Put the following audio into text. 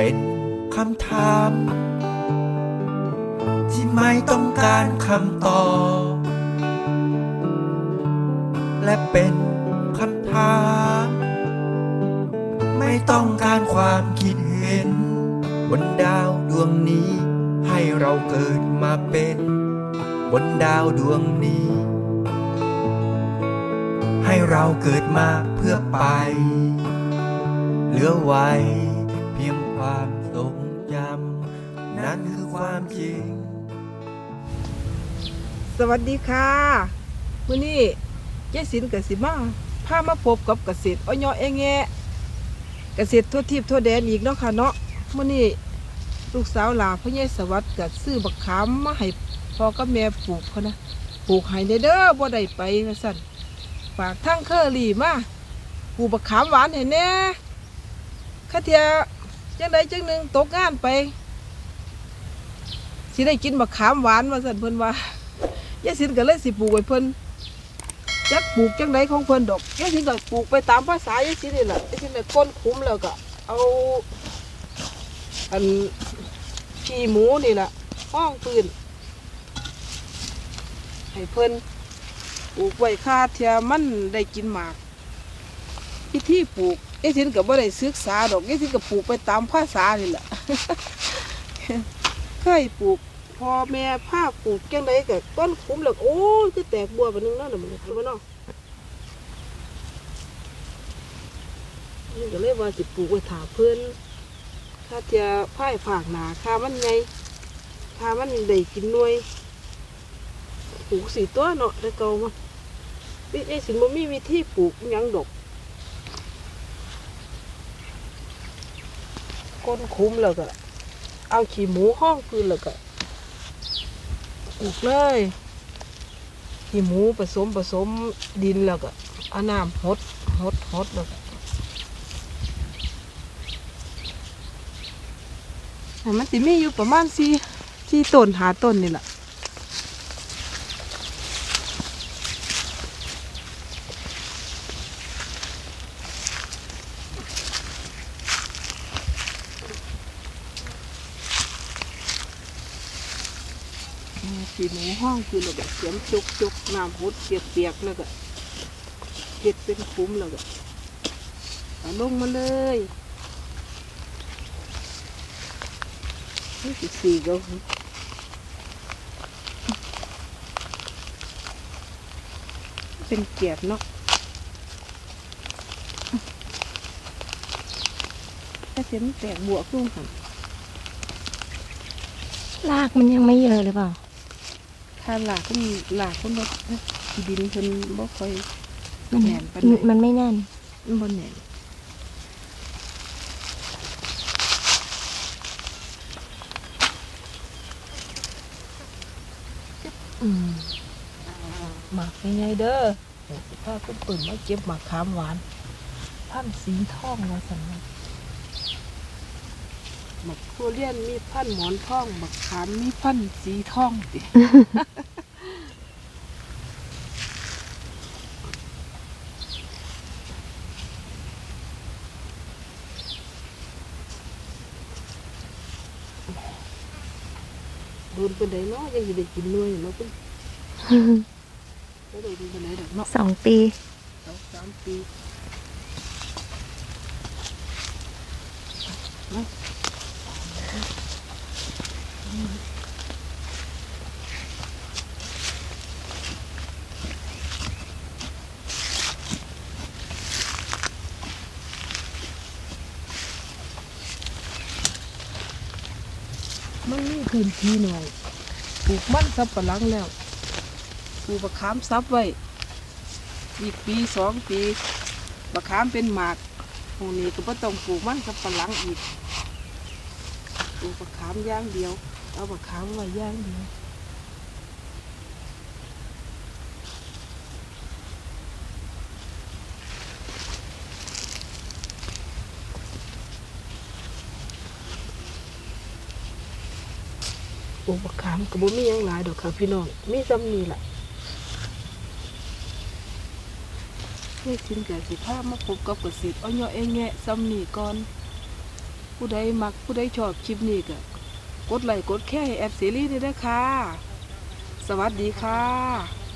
เป็นคำถาม ที่ไม่ต้องการคำตอบ และเป็นคำถาม ไม่ต้องการความคิดเห็น บนดาวดวงนี้ให้เราเกิดมาเป็น บนดาวดวงนี้ ให้เราเกิดมาเพื่อไป เหลือไว้ ความทรงจำนั่นคือความจริง สวัสดีค่ะมื้อนี้ยายสินกับสิมาพามาพบกับเกษตรอ้อยอแองแงเกษตรทั่วทิพย์ทั่วแดนอีกเนาะค่ะเนาะมื้อนี้ลูกสาวหลาพ่อใหญ่สวัสดิ์กับซื้อบักขามมาให้พ่อกับแม่ปลูกเขานะปลูกให้ได้เด้อบ่ได้ไปว่าซั่นฝากทั้งเคอรี่มาปลูกบักขามหวานให้แน่ข้าเทีย จังใดจังหนึ่งตกงานไปสิได้กินบักขามหวานว่าซั่นเพิ่นว่ายายสินก็เลยสิปลูกไว้เพิ่นจักปลูกจังไดของเพิ่นดอกยายสินก็ปลูกไปตามภาษายายสินนี่แหละยายสินก็ก้นคุ้มแล้วก็เอาอันขี้หมูนี่แหละห้องปืนให้เพิ่นปลูกไว้ค่าเทียมันได้กินหมากพิธีปลูก ยายสินก็บ่ได้ศึกษาดอกยายสินก็ปลูกไปตามภาษานี่แหละ เคยปลูกพอแม่ผ้าปลูกจังไดก็ต้นคุ้มแล้วโอ้ยคือแตกบัวไปนึงนั่นน่ะมันเห็นบ่เนาะนี่ก็เลยว่าสิปลูกไว้ถาเพิ่นถ้าจะพ่ายผากหนาค่ามันใหญ่ค่ามันได้กินหน่วยปลูกสี่ตัวเนาะแต่เก่ามาวิไอ้สิบ่มีวิธีปลูกหยังดอก ก้นคุ้มแล้วก็ เอาขี้หมูห้องคืนแล้วก็ปลูกเลยขี้หมูผสมผสมดินแล้วก็เอาน้ำหดหดหดแล้วก็มันติมีอยู่ประมาณสี่สี่ต้นหาต้นนี่แหละ ขี้หมูห้องคือแล้วก็เสียมจุกจุกน้ำหดเปียกเปียกแล้วก็เห็ดเป็นคุ้มแล้วก็เอาลงมาเลยนี่สิสี่ก็เป็นเกียบเนาะถ้าเสียมแตกบวกลุ่มหันรากมันยังไม่เยอะหรือเปล่า ถ้าหลากคนหลากคนบ่ที่ดินเพิ่นบ่ค่อยมันแหน่นปานใดมันไม่แน่นมันบ่แน่นอืมหมากยังไงเด้อเดี๋ยวสิพาคุณปืนมาเก็บหมากขามหวานพันธุ์สีทองว่าซั่น ว่าหมากทุเรียนมีพันธุ์หมอนทองหมากขามมีพันธุ์สีทองติโดนเป็นไดเนาะยังสิได้กินหน่วยเนาะคุณบ่ได้ดูเป็นไดดอกเนาะสองปีสองสามปี มันมีพื้นที่หน่อยปลูกมันสับปะหลังแล้วปลูกมะขามซับไว้ อีกปีสองปีมะขามเป็นหมากตรงนี้ก็บ่ต้องปลูกมันสับปะหลังอีกปลูกมะขามย่างเดียว เอามะขามไว้ย่างเดียว ลูกมะขามก็บ่มีหยังหลายดอกค่ะพี่น้องมีซ้ำนี้แหละนี่กินแก่สิภาพมาพบกับกษตรอ้อยเองแงะซ้ำนี่ก่อน ผู้ใดมักผู้ใดชอบคลิปนี้ก็กดไลค์กดแค่ให้แอปซีรีส์นี่ด้วยค่ะสวัสดีค่ะ